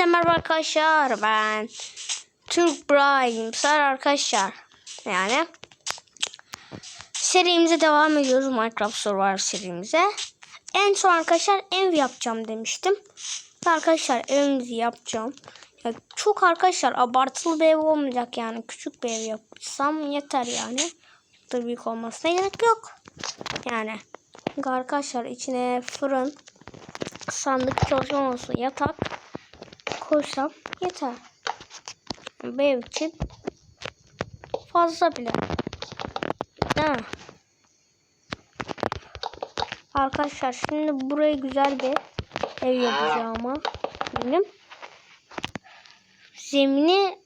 Hepinize merhaba arkadaşlar. Ben Türk Brahim. Sar arkadaşlar. Yani serimize devam ediyoruz. Minecraft Survivor serimize. En son arkadaşlar ev yapacağım demiştim. Arkadaşlar evimizi yapacağım. Ya çok arkadaşlar abartılı bir ev olmayacak yani. Küçük bir ev yapsam yeter yani. Çok da büyük olmasına gerek yok. Yani. Arkadaşlar içine fırın, sandık çalışma masası, yatak koysam yeter. Ev için fazla bile. Ha. Arkadaşlar şimdi buraya güzel bir ev yapacağım ama benim zemini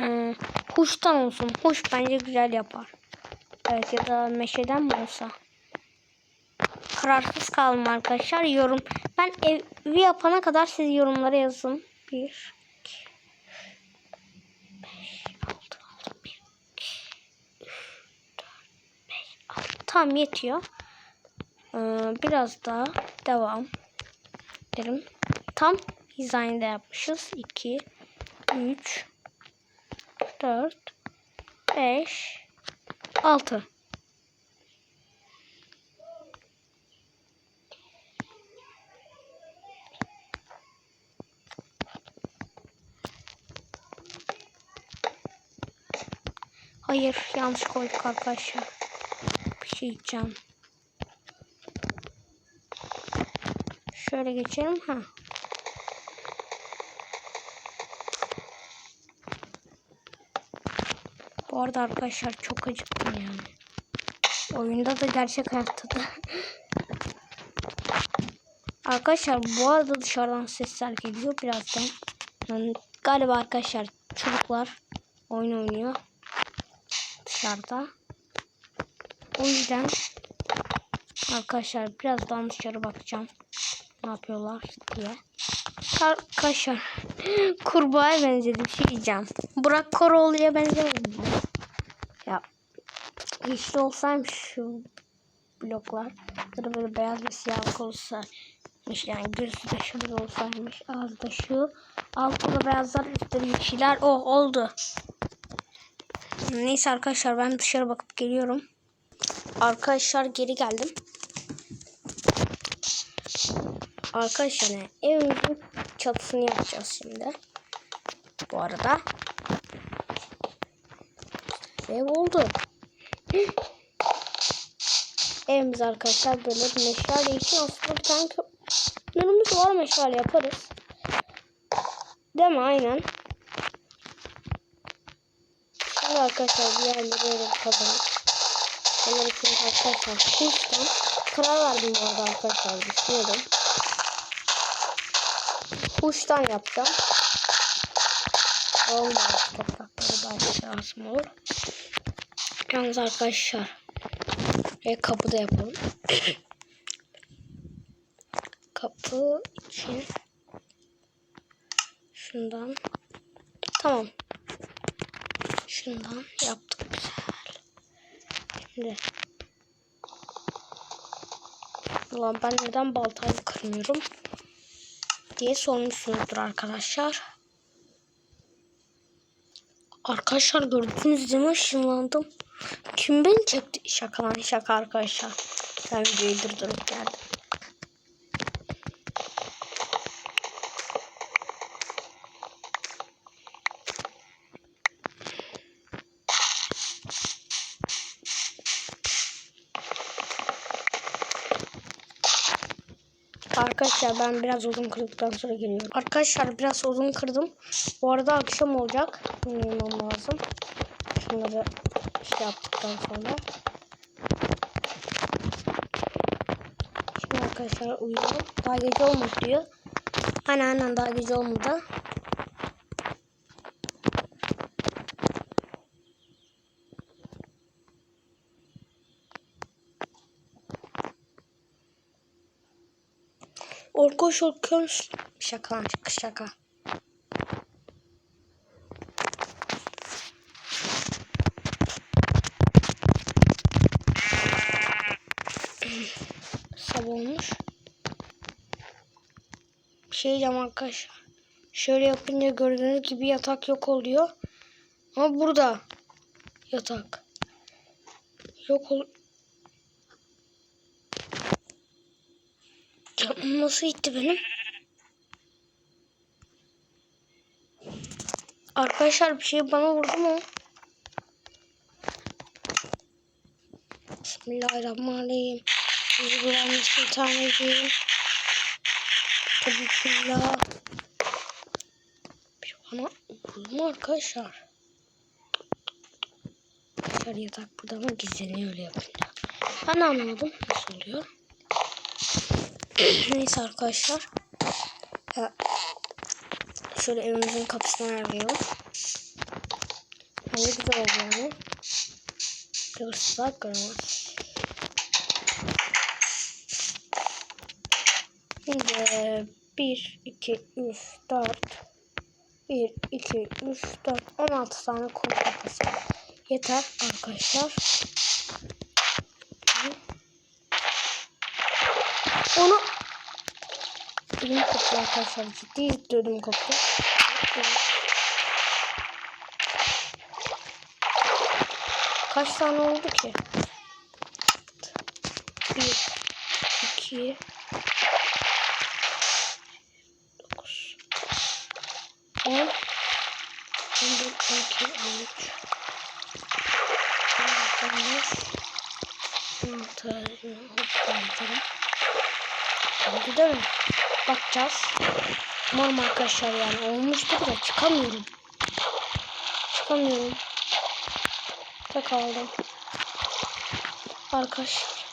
e, huştan olsun. Huş bence güzel yapar. Evet ya da meşeden mi olsa. Kararsız kaldım arkadaşlar. Yorum. Ben evi yapana kadar siz yorumlara yazın. 1 2 5 6 6 1 2 3 4 5 6 Tamam yetiyor. Ee, biraz daha devam edelim. Tam hizayında yapmışız. 2 3 4 5 6 Hayır yanlış koyduk arkadaşlar. Bir şey içeceğim. Şöyle geçelim ha. Bu arada arkadaşlar çok acıktım yani. Oyunda da gerçek hayatta da. arkadaşlar bu arada dışarıdan sesler geliyor birazdan. Yani galiba arkadaşlar çocuklar oyun oynuyor dışarıda. O yüzden arkadaşlar birazdan dışarı bakacağım. Ne yapıyorlar diye. Arkadaşlar kurbağaya benzedi bir şey diyeceğim. Burak Koroğlu'ya benzemedi mi? Ya yeşil olsaymış şu bloklar. Da böyle beyaz ve siyah olsaymış. Yani gözü de şöyle olsaymış. Ağzı da şu. Altı beyazlar üstleri yeşiller. Oh oldu. Neyse arkadaşlar ben dışarı bakıp geliyorum. Arkadaşlar geri geldim. Arkadaşlar yani evimizin çatısını yapacağız şimdi. Bu arada. Ev oldu. Evimiz arkadaşlar böyle meşale için aslında bir tane köprümüz var meşale yaparız. Değil mi? Aynen. Şimdi arkadaşlar bir yerleri öyle kazanıp Onları için arkadaşlar kuştan karar verdim bu arkadaşlar düşünüyordum. Kuştan yapacağım. Olmaz toprakları belki lazım olur. Yalnız arkadaşlar ve kapı da yapalım. kapı için şundan tamam şundan yaptık güzel. Şimdi Ulan ben neden baltayı kırmıyorum diye sormuşsunuzdur arkadaşlar. Arkadaşlar gördünüz değil mi? Işınlandım. Kim beni çekti? Şaka lan şaka arkadaşlar. Ben videoyu durdurup geldim. Arkadaşlar ben biraz odun kırdıktan sonra geliyorum. Arkadaşlar biraz odun kırdım. Bu arada akşam olacak. Uyumam lazım. Şunları şey yaptıktan sonra. Şimdi arkadaşlar uyuyorum. Daha gece olmadı diyor. Aynen aynen daha gece olmadı. Orkoş orkoş. Şaka lan şaka. Sabah olmuş. Bir şey diyeceğim arkadaşlar. Şöyle yapınca gördüğünüz gibi yatak yok oluyor. Ama burada yatak yok ol. Canım nasıl gitti benim? Arkadaşlar bir şey bana vurdu mu? Bismillahirrahmanirrahim. Bismillahirrahmanirrahim. Tabii bismillah. Bir bana vurdu mu arkadaşlar? Arkadaşlar yatak burada mı gizleniyor öyle yapınca. Ben anlamadım nasıl oluyor. Neyse arkadaşlar. Ya, şöyle evimizin kapısını ayarlayalım. Ne güzel oldu yani. Hırsızlar görmez. Şimdi 1, 2, 3, 4 1, 2, 3, 4 16 tane kol kafası. Yeter arkadaşlar. Onu Ödüm koptu arkadaşlar. Ciddi ciddi ödüm koptu. Kaç tane oldu ki? Bir, iki, dokuz, on, on bir, on iki, on üç, on dört, on beş, on altı, on altı, Oldu değil mi? Bakacağız. Umarım arkadaşlar yani olmuştur da çıkamıyorum. Çıkamıyorum. Tek aldım. Arkadaşlar.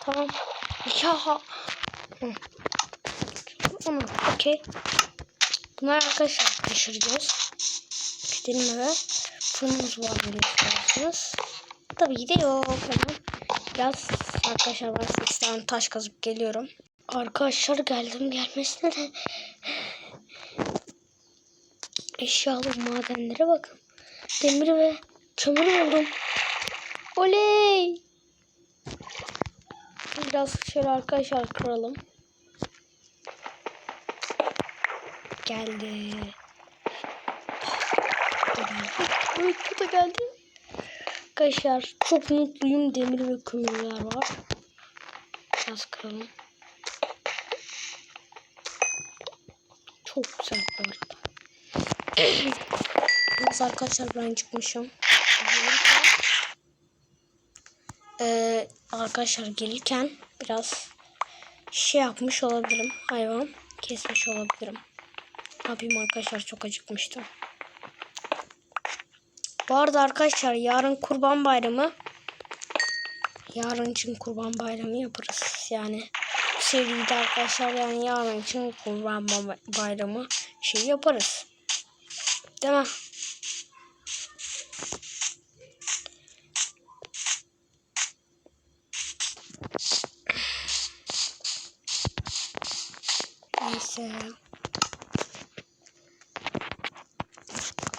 Tamam. Ya. Hı. Onu. Okey. Bunlar arkadaşlar taşıracağız. Gidelim eve. Fırınımız var biliyorsunuz. Tabii ki de Biraz arkadaşlar ben 8 tane taş kazıp geliyorum. Arkadaşlar geldim gelmesine de eşyalı madenlere bakın. Demir ve kömür buldum. Oley! Biraz şöyle arkadaşlar kıralım. Geldi. Bu da geldi. Arkadaşlar çok mutluyum. Demir ve kömürler var. Biraz kıralım. Çok güzel bu arada. Neyse arkadaşlar ben çıkmışım. Ee, arkadaşlar gelirken biraz şey yapmış olabilirim. Hayvan kesmiş olabilirim. Yapayım arkadaşlar çok acıkmıştım. Bu arada arkadaşlar yarın kurban bayramı. Yarın için kurban bayramı yaparız. Yani seride arkadaşlar yani yarın için kurban bayramı şey yaparız. Değil mi? Neyse.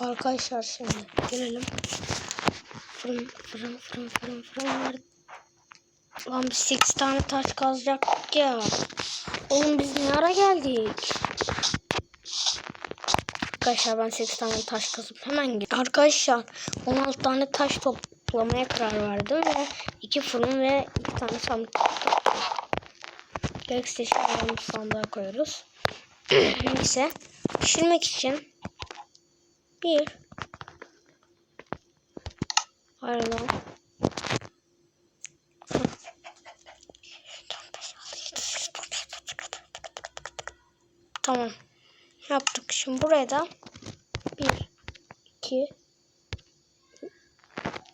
Arkadaşlar şimdi gelelim. Fırın fırın fırın fırın fırın var. Lan biz 8 tane taş kazacaktık ya. Oğlum biz ne ara geldik? Arkadaşlar ben 8 tane taş kazıp hemen gittim. Arkadaşlar 16 tane taş toplamaya karar verdim ve 2 fırın ve 2 tane sandık eşyalarımızı sandığa koyuyoruz. Neyse pişirmek için bir Pardon. Tamam. Yaptık. Şimdi buraya da bir, iki,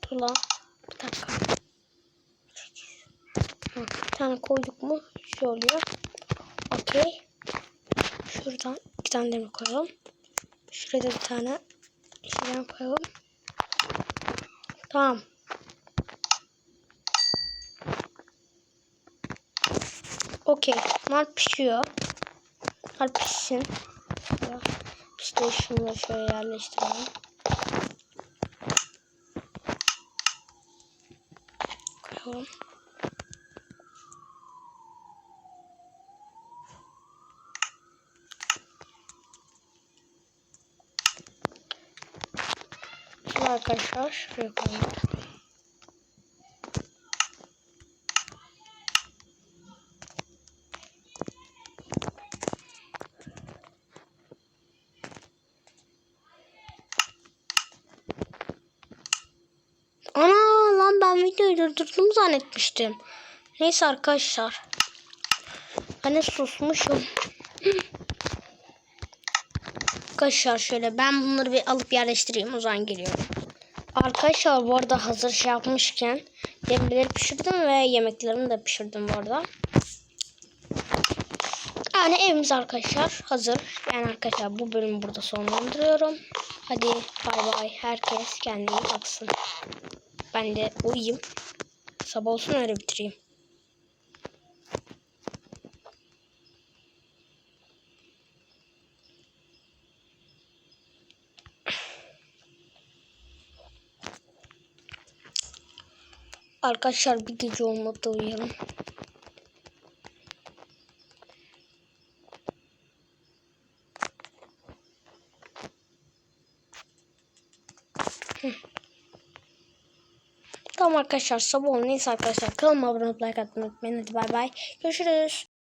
Tula. Bir dakika. Ha, bir tane koyduk mu? Şu oluyor. Okey. Şuradan iki tane demir koyalım. Şuraya da bir tane şeyden koyalım. Tamam. Okey. Bunlar pişiyor. Bunlar pişsin. İşte da şöyle yerleştirelim. Koyalım. Arkadaşlar. Şuraya koyalım. Ana lan ben videoyu durdurdum zannetmiştim. Neyse arkadaşlar. Ben de susmuşum. Arkadaşlar şöyle ben bunları bir alıp yerleştireyim o zaman geliyorum. Arkadaşlar bu arada hazır şey yapmışken yemekleri pişirdim ve yemeklerimi de pişirdim bu arada. Yani evimiz arkadaşlar hazır. Yani arkadaşlar bu bölümü burada sonlandırıyorum. Hadi bay bay herkes kendine iyi baksın. Ben de uyuyayım. Sabah olsun öyle bitireyim. Arkadaşlar bir gece olmadı uyuyalım. Tamam arkadaşlar sabah olun. Neyse arkadaşlar kanalıma abone olup like atmayı unutmayın. Hadi bay bay. Görüşürüz.